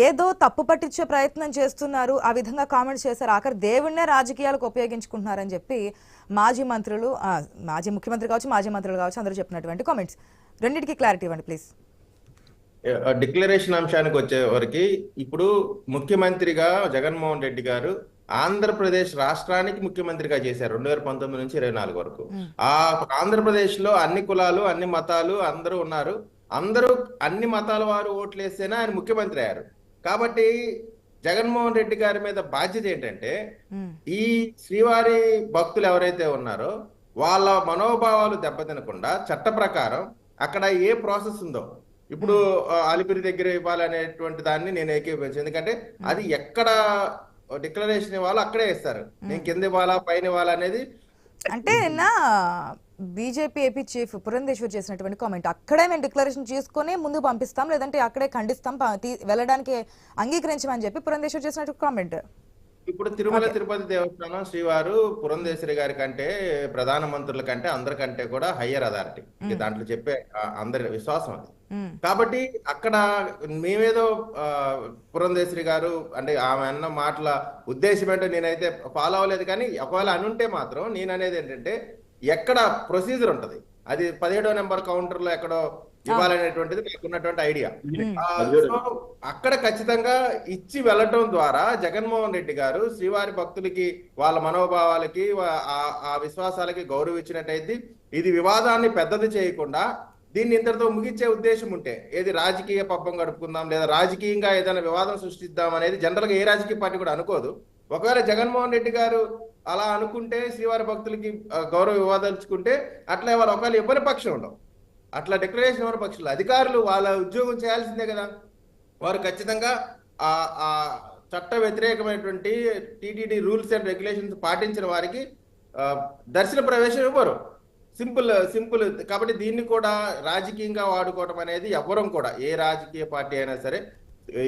ఏదో తప్పు పట్టించే ప్రయత్నం చేస్తున్నారు. ఆ విధంగా కామెంట్స్ చేశారు. ఆఖరి దేవుణ్ణే రాజకీయాలకు ఉపయోగించుకుంటున్నారని చెప్పి మాజీ మంత్రులు ఆ, మాజీ ముఖ్యమంత్రి కావచ్చు మాజీ మంత్రులు కావచ్చు అందరూ చెప్పినటువంటి కామెంట్స్. రెండింటికి క్లారిటీ ఇవ్వండి ప్లీజ్ డిక్లరేషన్ అంశానికి వచ్చే వరకు ఇప్పుడు ముఖ్యమంత్రిగా జగన్మోహన్ రెడ్డి గారు ఆంధ్రప్రదేశ్ రాష్ట్రానికి ముఖ్యమంత్రిగా చేశారు రెండు వేల పంతొమ్మిది నుంచి ఇరవై నాలుగు వరకు. ఆ ఆంధ్రప్రదేశ్లో అన్ని కులాలు అన్ని మతాలు అందరూ ఉన్నారు. అందరూ అన్ని మతాల వారు ఓట్లేస్తేనే ఆయన ముఖ్యమంత్రి అయ్యారు. కాబట్టి జగన్మోహన్ రెడ్డి గారి మీద బాధ్యత ఏంటంటే. ఈ శ్రీవారి భక్తులు ఎవరైతే ఉన్నారో వాళ్ళ మనోభావాలు దెబ్బతినకుండా చట్ట ప్రకారం అక్కడ ఏ ప్రాసెస్ ఉందో ఇప్పుడు అలిపిరి దగ్గర ఇవ్వాలనేటువంటి దాన్ని నేను ఏకీభవించాను. ఎందుకంటే అది ఎక్కడ డిక్లరేషన్ ఇవ్వాలో అక్కడే ఇస్తారు. నేను కింద ఇవ్వాలా పైన ఇవ్వాలా అనేది అంటే నిన్న బీజేపీ ఏపీ చీఫ్ పురంధేశ్వర్ చేసినటువంటి కామెంట్ అక్కడే మేము డిక్లరేషన్ చేసుకుని ముందు పంపిస్తాం లేదంటే అక్కడే ఖండిస్తాం వెళ్ళడానికి అంగీకరించమని చెప్పి పురంధేశ్వర్ చేసినట్టు కామెంట్ ఇప్పుడు తిరుమల తిరుపతి దేవస్థానం శ్రీవారు పురంధేశ్వరి గారి కంటే ప్రధాన మంత్రుల కంటే అందరికంటే కూడా హయ్యర్ అథారిటీ దాంట్లో చెప్పే అందరి విశ్వాసం అది. కాబట్టి అక్కడ మేమేదో పురంధేశ్వరి గారు అంటే ఆమె అన్న మాటల ఉద్దేశం ఏంటో నేనైతే ఫాలో అవ్వలేదు కానీ ఒకవేళ అనుంటే మాత్రం నేను అనేది ఏంటంటే ఎక్కడ ప్రొసీజర్ ఉంటది. అది పదిహేడో నెంబర్ కౌంటర్లో ఎక్కడో ఇవ్వాలనేటువంటిది నాకు ఉన్నటువంటి ఐడియా అక్కడ ఖచ్చితంగా ఇచ్చి వెళ్ళటం ద్వారా జగన్మోహన్ రెడ్డి గారు శ్రీవారి భక్తులకి వాళ్ళ మనోభావాలకి ఆ- ఆ విశ్వాసాలకి గౌరవించినట్టయితే ఇది వివాదాన్ని పెద్దది చేయకుండా దీన్ని ఇంతటితో ముగించే ఉద్దేశం ఉంటే ఏది రాజకీయ పబ్బం గడుపుకుందాం లేదా రాజకీయంగా ఏదైనా వివాదం సృష్టిద్దాం అనేది జనరల్గా ఏ రాజకీయ పార్టీ కూడా అనుకోదు. ఒకవేళ జగన్మోహన్ రెడ్డి గారు అలా అనుకుంటే శ్రీవారి భక్తులకి గౌరవ వివాదాలుచుకుంటే అట్లా వాళ్ళు ఒకవేళ ఇవ్వని పక్షం ఉండవు. అట్లా డిక్లరేషన్ ఇవ్వని పక్షులు? అధికారులు వాళ్ళ ఉద్యోగం చేయాల్సిందే కదా. వారు ఖచ్చితంగా ఆ చట్ట వ్యతిరేకమైనటువంటి టీటీడీ రూల్స్ అండ్ రెగ్యులేషన్స్ పాటించిన వారికి దర్శన ప్రవేశం ఇవ్వరు. సింపుల్ సింపుల్ కాబట్టి దీన్ని కూడా రాజకీయంగా వాడుకోవడం అనేది ఎవ్వరం కూడా ఏ రాజకీయ పార్టీ అయినా సరే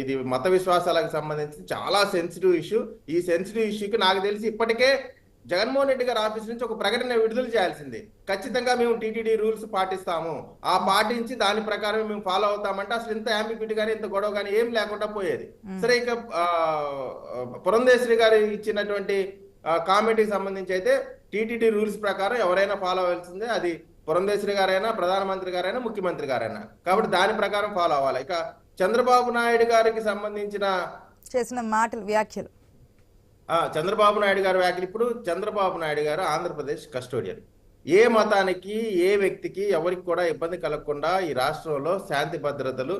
ఇది మత విశ్వాసాలకు సంబంధించి చాలా సెన్సిటివ్ ఇష్యూ ఈ సెన్సిటివ్ ఇష్యూకి నాకు తెలిసి ఇప్పటికే జగన్మోహన్ రెడ్డి గారి ఆఫీస్ నుంచి ఒక ప్రకటన విడుదల చేయాల్సింది. ఖచ్చితంగా మేము టీటీడీ రూల్స్ పాటిస్తాము. ఆ పాటించి దాని ప్రకారం మేము ఫాలో అవుతామంటే అసలు ఇంత అంబిగ్యూటీ కానీ ఇంత గొడవ కానీ ఏం లేకుండా పోయేది. సరే ఇక పురంధేశ్వరి గారు ఇచ్చినటువంటి కామెంట్కి సంబంధించి అయితే టీటీడీ రూల్స్ ప్రకారం ఎవరైనా ఫాలో అవ్వాల్సిందే. అది పురంధేశ్వరి గారైనా ప్రధానమంత్రి గారైనా ముఖ్యమంత్రి గారైనా. కాబట్టి దాని ప్రకారం ఫాలో అవ్వాలి. ఇక చంద్రబాబు నాయుడు గారికి సంబంధించిన చేసిన మాటలు వ్యాఖ్యలు. చంద్రబాబు నాయుడు గారు వ్యాఖ్యలు ఇప్పుడు చంద్రబాబు నాయుడు గారు ఆంధ్రప్రదేశ్ కస్టోడియన్. ఏ మతానికి ఏ వ్యక్తికి ఎవరికి కూడా ఇబ్బంది కలగకుండా ఈ రాష్ట్రంలో శాంతి భద్రతలు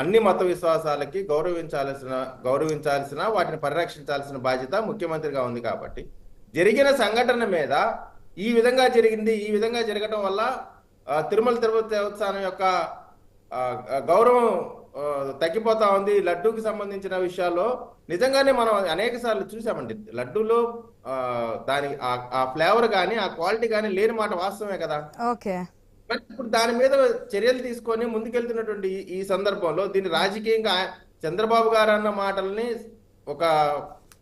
అన్ని మత విశ్వాసాలకి గౌరవించాల్సిన గౌరవించాల్సిన వాటిని పరిరక్షించాల్సిన బాధ్యత ముఖ్యమంత్రిగా ఉంది కాబట్టి జరిగిన సంఘటన మీద ఈ విధంగా జరిగింది ఈ విధంగా జరగడం వల్ల తిరుమల తిరుపతి దేవస్థానం యొక్క గౌరవం తగ్గిపోతా ఉంది. లడ్డూకి సంబంధించిన విషయాల్లో నిజంగానే మనం అనేక సార్లు చూసామండి. లడ్డూలో ఆ, దాని ఆ- ఫ్లేవర్ కానీ ఆ క్వాలిటీ కానీ లేని మాట వాస్తవమే కదా. ఓకే. మరి ఇప్పుడు దాని మీద చర్యలు తీసుకొని ముందుకెళ్తున్నటువంటి ఈ- ఈ సందర్భంలో దీన్ని రాజకీయంగా చంద్రబాబు గారు అన్న మాటల్ని ఒక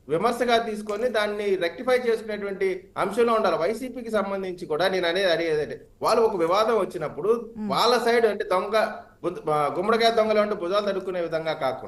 విమర్శగా తీసుకొని దాన్ని రెక్టిఫై చేసుకునేటువంటి అంశంలో ఉండాలి. వైసీపీకి సంబంధించి కూడా నేను అనేది అడిగేది అంటే, వాళ్ళు ఒక వివాదం వచ్చినప్పుడు వాళ్ళ సైడ్ అంటే దొంగ గుమ్మడికాయ దొంగలు అంటే భుజాలు తడుక్కునే విధంగా కాకుండా